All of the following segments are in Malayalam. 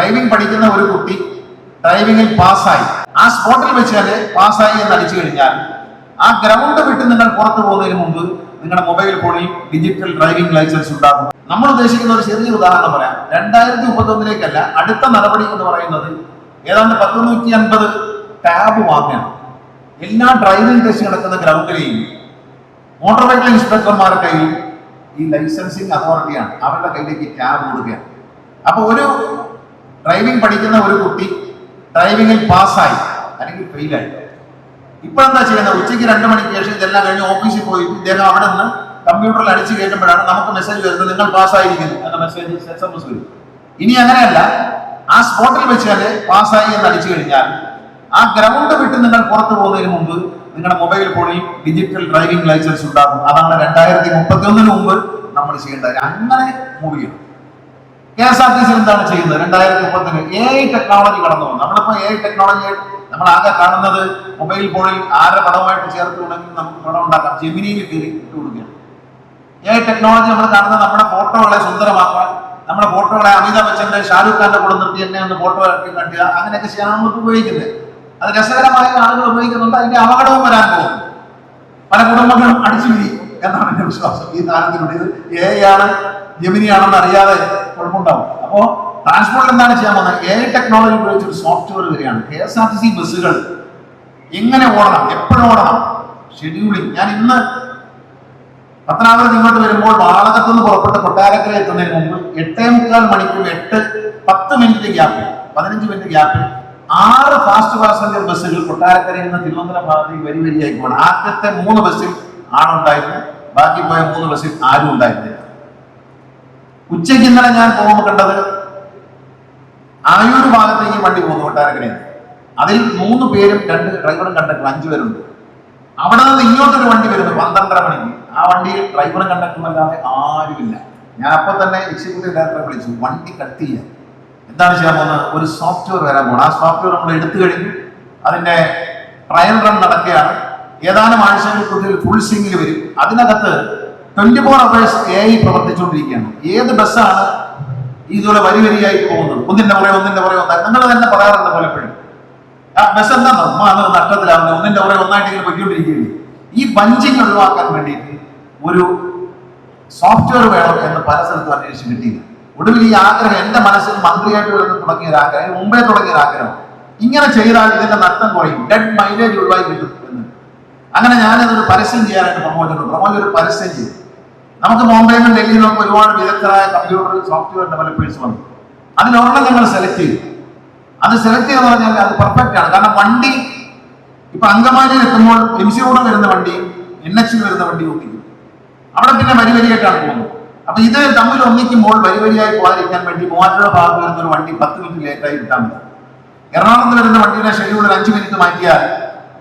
ഡ്രൈവിംഗ് പഠിക്കുന്ന ഒരു കുട്ടി ഡ്രൈവിംഗിൽ പാസ്സായി. ആ സ്പോട്ടിൽ വെച്ച് തന്നെ പാസ്സായി എന്ന് അടിച്ചു കഴിഞ്ഞാൽ ആ ഗ്രൗണ്ട് വിട്ട് നിങ്ങൾ പുറത്തു പോകുന്നതിന് മുമ്പ് നിങ്ങളുടെ മൊബൈൽ ഫോണിൽ ഡിജിറ്റൽ ഡ്രൈവിംഗ് ലൈസൻസ് ഉണ്ടാകും. നമ്മൾ ഉദ്ദേശിക്കുന്ന ഒരു ചെറിയ ഉദാഹരണം പറയാം. രണ്ടായിരത്തി മുപ്പത്തൊന്നിലേക്കല്ല അടുത്ത നടപടി എന്ന് പറയുന്നത് ഏതാണ്ട് പത്തുനൂറ്റി അൻപത് ടാബ് വാങ്ങണം. എല്ലാ ഡ്രൈവിംഗ് ടെസ്റ്റ് നടക്കുന്ന ഗ്രൗണ്ടിലെയും മോട്ടോർ വെഹിക്കിൾ ഇൻസ്പെക്ടർമാരുടെ കയ്യിൽ ഈ ലൈസൻസിങ് അതോറിറ്റിയാണ് അവരുടെ കയ്യിലേക്ക് ടാബ് കൊടുക്കുകയാണ്. അപ്പൊ ഒരു ഡ്രൈവിംഗ് പഠിക്കുന്ന ഒരു കുട്ടി ഡ്രൈവിംഗിൽ പാസ്സായി അല്ലെങ്കിൽ ഫെയിലായി ഇപ്പൊ എന്താ ചെയ്യുന്നത്? ഉച്ചയ്ക്ക് രണ്ട് മണിക്ക് ശേഷം ഇതെല്ലാം കഴിഞ്ഞ് ഓഫീസിൽ പോയി. ഇദ്ദേഹം അവിടെ നിന്ന് കമ്പ്യൂട്ടറിൽ അടിച്ചു കയറ്റുമ്പോഴാണ് നമുക്ക് മെസ്സേജ് വരുന്നത് നിങ്ങൾ പാസ്സായിരിക്കുന്നു എന്ന മെസ്സേജ് എസ് എം എസ് വരും. ഇനി അങ്ങനെയല്ല. ആ സ്പോട്ടിൽ വെച്ചാൽ പാസ്സായി എന്ന് അടിച്ചു കഴിഞ്ഞാൽ ആ ഗ്രൗണ്ട് വിട്ട് നിങ്ങൾ പുറത്തു പോകുന്നതിന് മുമ്പ് നിങ്ങളുടെ മൊബൈൽ ഫോണിൽ ഡിജിറ്റൽ ഡ്രൈവിംഗ് ലൈസൻസ് ഉണ്ടാകും. അതാണ് രണ്ടായിരത്തി മുപ്പത്തി ഒന്നിന് മുമ്പ് നമ്മൾ ചെയ്യേണ്ടത്. അങ്ങനെ മൂവ് ചെയ്യണം. K S R T C എന്താണ് ചെയ്യുന്നത്? രണ്ടായിരത്തി മുപ്പത്തിന് എ ഐ ടെക്നോളജി കടന്നു വന്നു. നമ്മളിപ്പോ എ ഐ ടെക്നോളജി നമ്മൾ ആകെ കാണുന്നത് മൊബൈൽ ഫോണിൽ ആരുടെ പടമായിട്ട് ചേർത്തുണ്ടെങ്കിൽ നമുക്ക് പടം ഉണ്ടാക്കാം. ജെമിനിയിൽ കയറി ഇട്ട് കൊടുക്കുകയാണ് എ ഐ ടെക്നോളജി നമ്മൾ കാണുന്നത് നമ്മുടെ ഫോട്ടോകളെ സുന്ദരമാക്കാൻ നമ്മുടെ ഫോട്ടോകളെ അമിതാഭ് ബച്ചന്റെ ഷാരൂഖ് ഖാന്റെ കൂടെ നിർത്തി എന്നെ ഒന്ന് ഫോട്ടോ ഇറക്കി കണ്ടുക അങ്ങനെയൊക്കെ ചെയ്യാൻ നമുക്ക് ഉപയോഗിക്കുന്നത് അത് രസകരമായ ആളുകൾ ഉപയോഗിക്കുന്നുണ്ട്. അതിന്റെ അപകടവും വരാൻ പോകുന്നു. പല കുടുംബങ്ങളും അടിച്ചു പിരി എന്നാണ് എന്റെ വിശ്വാസം. ഈ കാലത്തിലൂടെ ഇത് എ ആണ് ജെമിനി ആണെന്ന് അറിയാതെ കുഴപ്പമുണ്ടാവും അപ്പോ ട്രാൻസ്പോർട്ട് എന്താണ് ചെയ്യാൻ പോകുന്നത്? എ ടെക്നോളജി ഉപയോഗിച്ച് ഒരു സോഫ്റ്റ്വെയർ വരികയാണ്. K S R T C ബസ്സുകൾ. എങ്ങനെ ഓടണം? എപ്പോഴും ഓടണം. ഷെഡ്യൂളിംഗ് ഞാൻ ഇന്ന് പത്തനാപുരത്ത് ഇങ്ങോട്ട് വരുമ്പോൾ വാളകത്തു നിന്ന് പുറപ്പെട്ട് കൊട്ടാരക്കര എത്തുന്നതിന് മുമ്പ് എട്ടേ മുക്കാൽ മണിക്കൂർ എട്ട് പത്ത് മിനിറ്റ് ഗ്യാപ്പിൽ പതിനഞ്ച് മിനിറ്റ് ഗ്യാപ്പിൽ ആറ് ഫാസ്റ്റ് പാസഞ്ചർ ബസ്സുകൾ കൊട്ടാരക്കരയിൽ നിന്ന് തിരുവനന്തപുരം ഭാഗത്തേക്ക് വരി വരിയായി പോകണം ആദ്യത്തെ മൂന്ന് ബസ്സിൽ ആണുണ്ടായിരുന്നു ബാക്കി പോയ മൂന്ന് ബസ്സിൽ ആരും ഉണ്ടായിരുന്നില്ല. ഉച്ചയ്ക്ക് ഇന്നലെ ഞാൻ പോകുമ്പോൾ കണ്ടത് ആയൂർ ഭാഗത്തേക്ക് വണ്ടി പോകുന്നു കൊട്ടാരക്കരയാണ് അതിൽ മൂന്ന് പേരും രണ്ട് ഡ്രൈവറും കണ്ടക്ടർ അഞ്ചു പേരുണ്ട്. അവിടെ നിന്ന് ഇങ്ങോട്ടൊരു വണ്ടി വരുന്നു പന്ത്രണ്ടര മണിക്ക്. ആ വണ്ടിയിൽ ഡ്രൈവറും കണ്ടക്ടറും അല്ലാതെ ആരുമില്ല. ഞാൻ അപ്പൊ തന്നെ എക്സിക്യൂട്ടീവ് ഡയറക്ടറെ വിളിച്ചു വണ്ടി കട്ട് ചെയ്യാൻ എന്താണ് ചെയ്യാൻ പോകുന്നത്? ഒരു സോഫ്റ്റ്വെയർ വരാൻ പോകണം ആ സോഫ്റ്റ്വെയർ നമ്മൾ എടുത്തു കഴിഞ്ഞു. അതിന്റെ ട്രയൽ റൺ നടക്കുകയാണ്. ഏതാനും ആഴ്ചകൾക്കുള്ളിൽ ഫുൾ സിംഗിൽ വരും. അതിനകത്ത് twenty four hours A I പ്രവർത്തിച്ചുകൊണ്ടിരിക്കുകയാണ്. ഏത് ബസ്സാണ് ഇതുപോലെ വരി വരിയായി പോകുന്നത്? ഒന്നിന്റെ പുറകെ ഒന്നിന്റെ പുറകെ ഒന്നായി. നിങ്ങൾ തന്നെ പറയാറുണ്ട് പലപ്പോഴും. ആ ബസ് എന്താ അത് നഷ്ടത്തിലാവുന്നത് ഒന്നിന്റെ പുറകെ ഒന്നായിട്ട് ഇങ്ങനെ പൊയ്ക്കൊണ്ടിരിക്കുകയാണ്. ഈ ബഞ്ചിങ് ഒഴിവാക്കാൻ വേണ്ടിയിട്ട് ഒരു സോഫ്റ്റ്വെയർ വേണം എന്ന് പല സ്ഥലത്തും അന്വേഷിച്ച് കിട്ടിയില്ല. ഒടുവിൽ ഈ ആഗ്രഹം എന്റെ മനസ്സിൽ മന്ത്രിയായിട്ട് വരുന്ന തുടങ്ങിയ ഒരു ആഗ്രഹം മുമ്പേ തുടങ്ങിയ ഒരു ആഗ്രഹം. ഇങ്ങനെ ചെയ്താൽ ഇതിന്റെ നഷ്ടം കുറയും. ഡെഡ് മൈലേജ് ഒഴിവായി കിട്ടും അങ്ങനെ ഞാനതൊരു പരസ്യം ചെയ്യാനായിട്ട് പ്രമോദ് പ്രമോദ് ഒരു പരസ്യം ചെയ്തു. നമുക്ക് ബോംബെയിൽ നിന്നും ഡൽഹിയിൽ നിന്നൊക്കെ ഒരുപാട് വിദഗ്ധരായ കമ്പ്യൂട്ടർ സോഫ്റ്റ്വെയർ ഡെവലപ്പേഴ്സ് വന്നു. അതിലൊരെണ്ണം ഞങ്ങൾ സെലക്ട് ചെയ്തു. അത് സെലക്ട് ചെയ്തെന്ന് പറഞ്ഞാൽ അത് പെർഫെക്റ്റ് ആണ്. കാരണം വണ്ടി ഇപ്പൊ അങ്കമാലിയിൽ എത്തുമ്പോൾ എം സി റോഡ് വരുന്ന വണ്ടി എൻ എച്ചിൽ വരുന്ന വണ്ടി ഓട്ടിക്കും അവിടെ പിന്നെ വരി വരിയായിട്ടാണ് പോകുന്നത്. അപ്പൊ ഇത് തമ്മിൽ ഒന്നിക്കുമ്പോൾ വരി വരിയായി പോകാതിരിക്കാൻ വേണ്ടി മൂവാറ്റുപുഴ ഭാഗത്ത് വരുന്ന ഒരു വണ്ടി പത്ത് മിനിറ്റ് ലേറ്റായി കിട്ടാൻ മതി. എറണാകുളത്ത് വരുന്ന വണ്ടിയുടെ ഷെഡ്യൂൾ ഒരു അഞ്ച് മിനിറ്റ് മാറ്റിയാൽ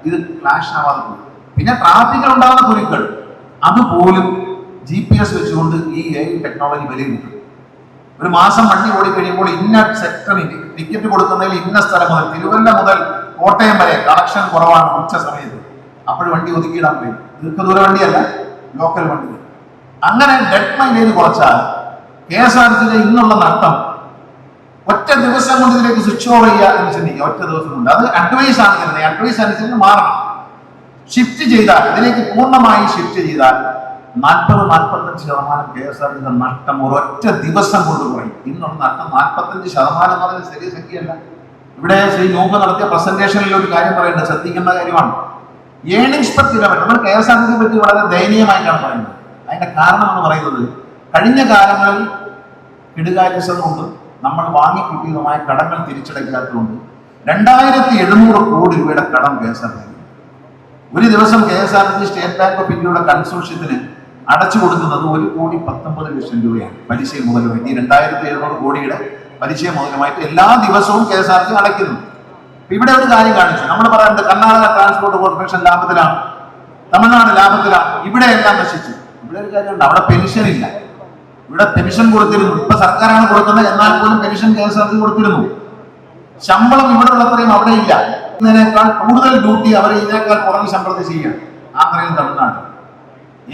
ഇത് ക്ലാഷ് ആവാതെ പോകും. പിന്നെ ട്രാഫിക്കിൽ ഉണ്ടാകുന്ന കുരുക്കൾ അതുപോലും ജി പി എസ് വെച്ചുകൊണ്ട് ഈ എ ഐ ടെക്നോളജി വിലയിരുത്തും ഒരു മാസം വണ്ടി ഓടിക്കഴിയുമ്പോൾ ഇന്ന സെക്ടറിൽ ടിക്കറ്റ് കൊടുക്കുന്നതിൽ ഇന്ന സ്ഥലം മുതൽ തിരുവല്ല മുതൽ കോട്ടയം വരെ കണക്ഷൻ കുറവാണ് ഉച്ച സമയത്ത്. അപ്പോഴും വണ്ടി ഒതുക്കിയിടാൻ കഴിയും. ദീർഘദൂര വണ്ടിയല്ല ലോക്കൽ വണ്ടി. അങ്ങനെ ഡെഡ് മൈലേജ് കുറച്ചാൽ കെ എസ് ആർ ടിയിലെ ഇന്നുള്ള നഷ്ടം ഒറ്റ ദിവസം കൊണ്ട് ഇതിലേക്ക് സ്വിച്ച് ഓവർ ചെയ്യുക എന്ന് ചിന്തിക്കുക. ഒറ്റ ദിവസം കൊണ്ട്. അത് അഡ്വൈസ് ആണ് തരുന്നത് അഡ്വൈസ് അനുസരിച്ച് മാറണം. ഷിഫ്റ്റ് ചെയ്താൽ ഇതിലേക്ക് പൂർണമായി ഷിഫ്റ്റ് ചെയ്താൽ നാൽപ്പത് നാൽപ്പത്തഞ്ച് ശതമാനം കെ എസ് ആർ ടിയുടെ നഷ്ടം ഒരൊറ്റ ദിവസം കൊണ്ട് കുറയും. ഇന്നുള്ള നഷ്ടം നാൽപ്പത്തഞ്ച് ശതമാനം എന്ന് പറയുന്നത് ചെറിയ സംഖ്യയല്ല. ഇവിടെ ശ്രീ നോമ്പ് നടത്തിയ പ്രസന്റേഷനിൽ ഒരു കാര്യം പറയേണ്ടത് ശ്രദ്ധിക്കേണ്ട കാര്യമാണ്. ഏണിങ്സ് പെർ കിലോമീറ്റർ നമ്മൾ കെ എസ് ആർ ടി പറ്റി വളരെ ദയനീയമായിട്ടാണ് പറയുന്നത്. അതിന്റെ കാരണം എന്ന് പറയുന്നത് കഴിഞ്ഞ കാലങ്ങളിൽ കെടുകാര്യസ്ഥത കൊണ്ട് നമ്മൾ വാങ്ങിക്കൂട്ടിയതുമായ കടങ്ങൾ തിരിച്ചടയ്ക്കാത്തതുകൊണ്ട് രണ്ടായിരത്തി എഴുന്നൂറ് കോടി രൂപയുടെ കടം കെ എസ് ആർ ടി ഒരു ദിവസം K S R T state bank of ഇന്ത്യയുടെ കൺസോർഷ്യത്തിന് അടച്ചു കൊടുക്കുന്നത് ഒരു കോടി പത്തൊമ്പത് ലക്ഷം രൂപയാണ് പലിശ മുതലുമായിട്ട് ഈ രണ്ടായിരത്തി എഴുന്നൂറ് കോടിയുടെ പലിശ മുതലുമായിട്ട് എല്ലാ ദിവസവും കെ എസ് ആർ ടി അടയ്ക്കുന്നു ഇവിടെ ഒരു കാര്യം കാണിച്ചു. നമ്മൾ പറയുന്നത് കർണാടക ട്രാൻസ്പോർട്ട് കോർപ്പറേഷൻ ലാഭത്തിലാണ് തമിഴ്നാട് ലാഭത്തിലാണ് ഇവിടെ എല്ലാം നശിച്ചു. ഇവിടെ ഒരു കാര്യമുണ്ട്. അവിടെ പെൻഷൻ ഇല്ല. ഇവിടെ പെൻഷൻ കൊടുത്തിരുന്നു. ഇപ്പൊ സർക്കാരാണ് കൊടുക്കുന്നത്. എന്നാൽ പോലും pension K S R T കൊടുത്തിരുന്നു. ശമ്പളം ഇവിടെ ഉള്ളത്രയും അവിടെ ഇല്ല. ഇതിനേക്കാൾ കൂടുതൽ ഡ്യൂട്ടി അവർ ഇതിനേക്കാൾ കുറഞ്ഞ ശമ്പളത്തിൽ ചെയ്യുക പറയുന്നത് തമിഴ്നാട്.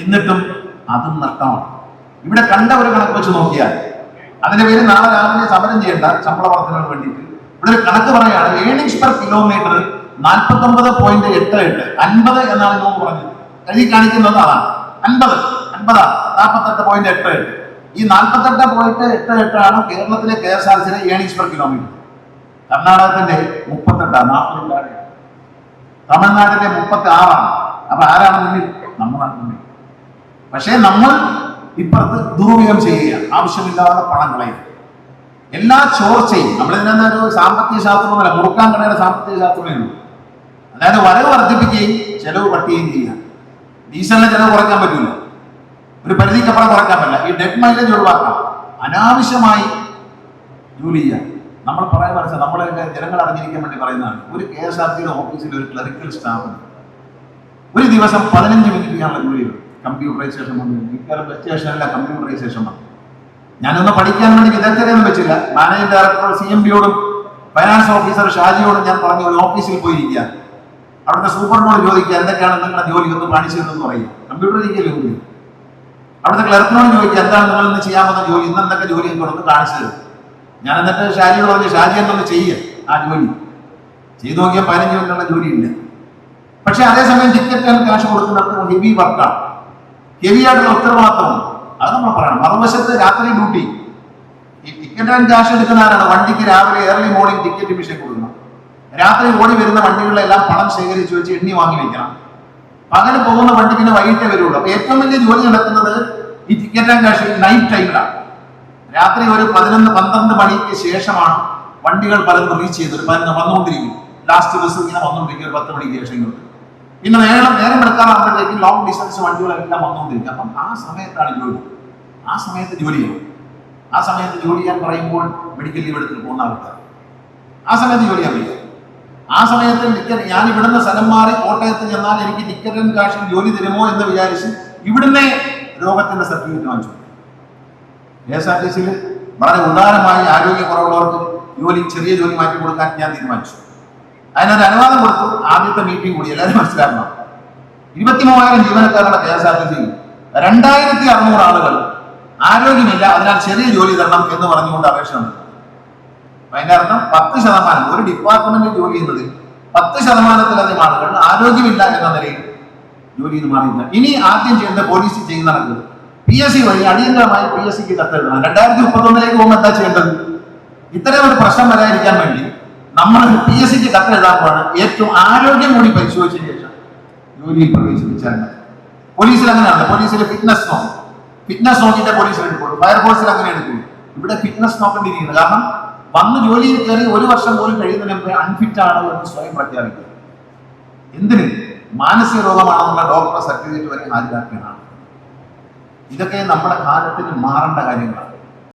എന്നിട്ടും അതും നഷ്ടമാണ്. ഇവിടെ കണ്ട ഒരു കണക്ക് വെച്ച് നോക്കിയാൽ അതിന്റെ പേര് നാളെ രാവിലെ സമരം ചെയ്യേണ്ട ശമ്പള വർധനവിന് വേണ്ടിയിട്ട്. ഇവിടെ ഒരു കണക്ക് പറയുകയാണ് ഏണിങ്സ് പെർ കിലോമീറ്റർ നാൽപ്പത്തി ഒമ്പത് പോയിന്റ് എട്ട് എട്ട് അൻപത് എന്നാണ് നോക്ക് പറഞ്ഞത്. കഴുകി കാണിക്കുന്നത് അതാണ്. അൻപത് അൻപതാണ് നാൽപ്പത്തെട്ട് പോയിന്റ് എട്ട് എട്ട്. ഈ നാൽപ്പത്തെട്ട് പോയിന്റ് എട്ട് എട്ടാണ് കേരളത്തിലെ കെ എസ് ആർ സിയിലെ ഏണിങ്സ് പെർ കിലോമീറ്റർ കർണാടകത്തിന്റെ മുപ്പത്തെട്ടാണ് നാൽപ്പത്തെട്ടാണ് തമിഴ്നാടിന്റെ മുപ്പത്തി ആറാണ് അപ്പൊ ആരാണ് മുന്നിൽ? നമ്മളാണ് പക്ഷേ നമ്മൾ ഇപ്പുറത്ത് ദുരുപയോഗം ചെയ്യുക ആവശ്യമില്ലാതെ പണം കളയുക എല്ലാ ചോർച്ചയും നമ്മൾ ഇതിനെന്താ ഒരു സാമ്പത്തിക ശാസ്ത്രമല്ല മുറുക്കാൻ കടയുടെ സാമ്പത്തിക ശാസ്ത്രമേ ഉള്ളൂ. അതായത് വരവ് വർദ്ധിപ്പിക്കുകയും ചെലവ് പട്ടുകയും ചെയ്യുക. ഡീസലിന് ചെലവ് കുറയ്ക്കാൻ പറ്റില്ല ഒരു പരിധിക്കപ്പുറം കുറയ്ക്കാൻ പറ്റില്ല. ഈ ഡെഡ് മൈലേജ് ഒഴിവാക്കാം. അനാവശ്യമായി ജോലി ചെയ്യാം നമ്മൾ പറയാൻ മനസ്സിലായി നമ്മളെ ജനങ്ങൾ അറിഞ്ഞിരിക്കാൻ വേണ്ടി പറയുന്നതാണ്. ഒരു കെ എസ് ആർ ടിയുടെ ഓഫീസിൽ ഒരു ക്ലറിക്കൽ സ്റ്റാഫ് ഒരു ദിവസം പതിനഞ്ച് മിനിറ്റ് ചെയ്യാനുള്ള ജോലി കമ്പ്യൂട്ടറൈസേഷൻ വന്നു. മിക്കവാറും ബസ് അല്ല കമ്പ്യൂട്ടറൈസേഷൻ വന്നു ഞാനൊന്ന് പഠിക്കാൻ വേണ്ടി വിദഗ്ധരെയൊന്നും വെച്ചില്ല. മാനേജിംഗ് ഡയറക്ടർ സി എം ഡിയോടും ഫൈനാൻസ് ഓഫീസർ ഷാജിയോടും ഞാൻ പറഞ്ഞു ഒരു ഓഫീസിൽ പോയിരിക്കുക അവിടുത്തെ സൂപ്പർമോട് ചോദിക്കുക എന്തൊക്കെയാണ് നിങ്ങളുടെ ജോലി? ഒന്ന് കാണിച്ചു എന്ന് പറയും. കമ്പ്യൂട്ടർ ഇരിക്കല്ലേ ജോലി അവിടുത്തെ ക്ലർക്കിനോട് ചോദിക്കുക എന്താണ് നിങ്ങൾ ഇന്ന് ചെയ്യാമെന്ന ജോലി? ഇന്ന് എന്തൊക്കെ ജോലി എന്ന് ഒന്ന് കാണിച്ചു തരും. ഞാൻ എന്നിട്ട് ഷാജിയോട് പറഞ്ഞു ഷാജി എന്നൊന്ന് ചെയ്യുക ആ ജോലി? ചെയ്തു നോക്കിയാൽ പതിനഞ്ച് മിനിറ്റുള്ള ജോലിയില്ല പക്ഷേ അതേസമയം ടിക്കറ്റ് ആൻഡ് കാശ് ഹെവി വർക്കാണ് ഹെവി ആയിട്ടുള്ള ഉത്തരവാദിത്തമാണ് അത് നമ്മൾ പറയണം. മറുവശത്ത് രാത്രി ഡ്യൂട്ടി. ഈ ടിക്കറ്റ് ആൻഡ് ക്യാഷ് എടുക്കുന്ന ആരാണ്? വണ്ടിക്ക് രാവിലെ ഏർലി മോർണിംഗ് ടിക്കറ്റ് മിഷൻ കൊടുക്കണം. രാത്രി ഓടി വരുന്ന വണ്ടികളെല്ലാം പണം ശേഖരിച്ച് വെച്ച് എണ്ണി വാങ്ങി വെക്കണം. പകൽ പോകുന്ന വണ്ടി പിന്നെ വൈകിട്ടേ വരുള്ളൂ. അപ്പൊ ഏറ്റവും വലിയ ജോലി നടക്കുന്നത് ഈ ടിക്കറ്റ് ആൻഡ് ക്യാഷ് നൈറ്റ് ടൈമിലാണ് രാത്രി ഒരു പതിനൊന്ന് പന്ത്രണ്ട് മണിക്ക് ശേഷമാണ് വണ്ടികൾ പലതും റീച്ച് ചെയ്തത് പതിനൊന്ന് വന്നുകൊണ്ടിരിക്കും ലാസ്റ്റ് ബസ് ഇങ്ങനെ വന്നുകൊണ്ടിരിക്കും ഒരു പത്ത് മണിക്ക് ശേഷം ഇങ്ങോട്ട്. പിന്നെ നേരം നേരം എടുക്കാറാകുമ്പോഴത്തേക്കും ലോങ് ഡിസ്റ്റൻസ് വണ്ടികളെല്ലാം വന്നുകൊണ്ടിരിക്കും. അപ്പം ആ സമയത്താണ് ജോലി. ആ സമയത്ത് ജോലി ചെയ്യും ആ സമയത്ത് ജോലി ചെയ്യാൻ പറയുമ്പോൾ മെഡിക്കൽ ലീവ് എടുത്ത് പോകുന്ന ആൾക്കാർ. ആ സമയത്ത് ജോലി ചെയ്യാൻ ആ സമയത്ത് ടിക്കറ്റ് ഞാൻ ഇവിടുന്ന് സ്ഥലം മാറി കോട്ടയത്ത് ചെന്നാൽ എനിക്ക് ടിക്കറ്റും കാശും ജോലി തരുമോ എന്ന് വിചാരിച്ച് ഇവിടുന്ന് രോഗത്തിന്റെ സർട്ടിഫിക്കറ്റ് വാങ്ങിച്ചു. കെ എസ് ആർ ടി സിയിൽ വളരെ ഉദാരമായി ആരോഗ്യക്കുറവുള്ളവർക്ക് ജോലി ചെറിയ ജോലി മാറ്റി കൊടുക്കാൻ ഞാൻ തീരുമാനിച്ചു. അതിനൊരു അനുവാദം കൊടുത്തു. ആദ്യത്തെ മീറ്റിംഗ് കൂടി എല്ലാവരും മനസ്സിലാക്കണം. ഇരുപത്തി മൂവായിരം ജീവനക്കാരുടെ K S R T C രണ്ടായിരത്തി അറുന്നൂറ് ആളുകൾ ആരോഗ്യമില്ല അതിനാൽ ചെറിയ ജോലി തരണം എന്ന് പറഞ്ഞുകൊണ്ട് അപേക്ഷ നൽകി അതിന്റെ അർത്ഥം പത്ത് ശതമാനം ഒരു ഡിപ്പാർട്ട്മെന്റിൽ ജോലി ചെയ്യുന്നതിൽ പത്ത് ശതമാനത്തിലധികം ആളുകൾ ആരോഗ്യമില്ല എന്ന നിലയിൽ ജോലി ചെയ്ത് മാറിയില്ല ഇനി ആദ്യം ചെയ്യുന്ന പോലീസ് ചെയ്യുന്ന നടക്കുന്നത് പി എസ് സി വഴി അടിയന്തരമായി പി എസ് സിക്ക് കത്തെഴുതണം. രണ്ടായിരത്തി മുപ്പത്തൊന്നിലേക്ക് പോകുമ്പോൾ എന്താ ചെയ്യേണ്ടത്? ഇത്തരം ഒരു പ്രശ്നം വരാതിരിക്കാൻ വേണ്ടി നമ്മൾ പി എസ് സിക്ക് കത്ത് എഴുതാറുമാണ് ഏറ്റവും ആരോഗ്യം കൂടി പരിശോധിച്ചതിന് ശേഷം ജോലിയിൽ പ്രവേശിപ്പിച്ചാൽ പോലീസിൽ അങ്ങനെയാണ്. പോലീസിൽ ഫിറ്റ്നസ് നോക്കും. ഫിറ്റ്നസ് നോക്കിയിട്ട് പോലീസിൽ എടുക്കുള്ളൂ. ഫയർഫോഴ്സിൽ അങ്ങനെ എടുക്കുള്ളൂ. ഇവിടെ ഫിറ്റ്നസ് നോക്കേണ്ടിയിരിക്കുന്നത് കാരണം വന്ന് ജോലിയിൽ കയറി ഒരു വർഷം പോലും കഴിയുന്നതിന് അൺഫിറ്റ് ആണ് എന്ന് സ്വയം പ്രഖ്യാപിക്കുക. എന്തിന്? മാനസിക രോഗമാണെന്നുള്ള ഡോക്ടറെ സർട്ടിഫിക്കറ്റ് വരെ ഹാജരാക്കിയതാണ് ഇതൊക്കെ നമ്മുടെ കാലത്തിന് മാറേണ്ട കാര്യങ്ങളാണ്.